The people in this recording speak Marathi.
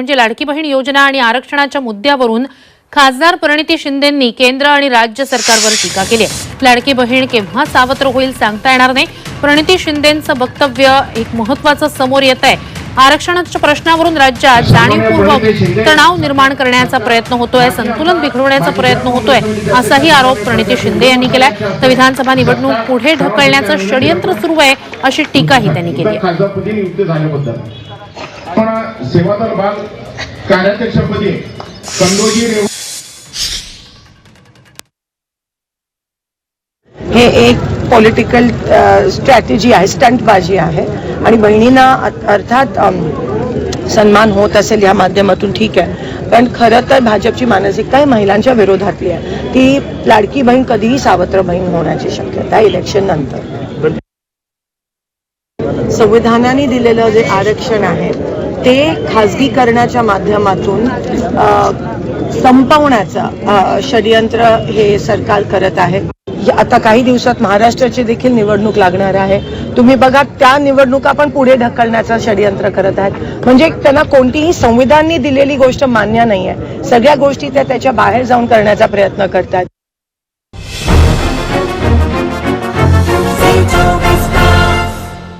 म्हणजे लाडकी बहीण योजना आणि आरक्षणाच्या मुद्द्यावरून खासदार प्रणिती शिंदेंनी केंद्र आणि राज्य सरकारवर टीका केली आहे. लाडकी बहीण केव्हा सावत्र होईल सांगता येणार नाही. प्रणिती शिंदेंचं वक्तव्य एक महत्वाचं समोर येत आहे. आरक्षणाच्या प्रश्नावरून राज्यात जाणीवपूर्वक तणाव निर्माण करण्याचा प्रयत्न होतोय संतुलन बिघडवण्याचा प्रयत्न होतोय असाही आरोप प्रणिती शिंदे यांनी केलाय. तर विधानसभा निवडणूक पुढे ढकलण्याचं षडयंत्र सुरू आहे अशी टीकाही त्यांनी केली आहे. सेवादल बाल कार्याध्यक्षपदी कंदोजी रेव हे एक पॉलिटिकल स्ट्रॅटेजी आहे स्टंटबाजी आहे. आणि बहिणींना अर्थात सन्मान होत असेल या माध्यमातून ठीक आहे. पण खरं तर भाजपची मानसिकता ही महिलांच्या विरोधातली आहे. ती लाडकी बहीण कधीही सावत्र बहीण होण्याची शक्यता आहे इलेक्शन नंतर. संविधानाने दिलेलं जे आरक्षण आहे ते खाजगीकरणाच्या माध्यमातून संपवण्याचा संपवण्याचं षडयंत्र हे सरकार करत आहे. आता काही दिवसात महाराष्ट्राची देखील निवडणूक लागणार आहे. तुम्ही बघा त्या निवडणुका पण पुढे ढकलण्याचं षडयंत्र करत आहेत. म्हणजे त्यांना कोणतीही संविधानने दिलेली गोष्ट मान्य नाही आहे सगळ्या गोष्टी त्या त्याच्या बाहेर जाऊन करण्याचा प्रयत्न करतात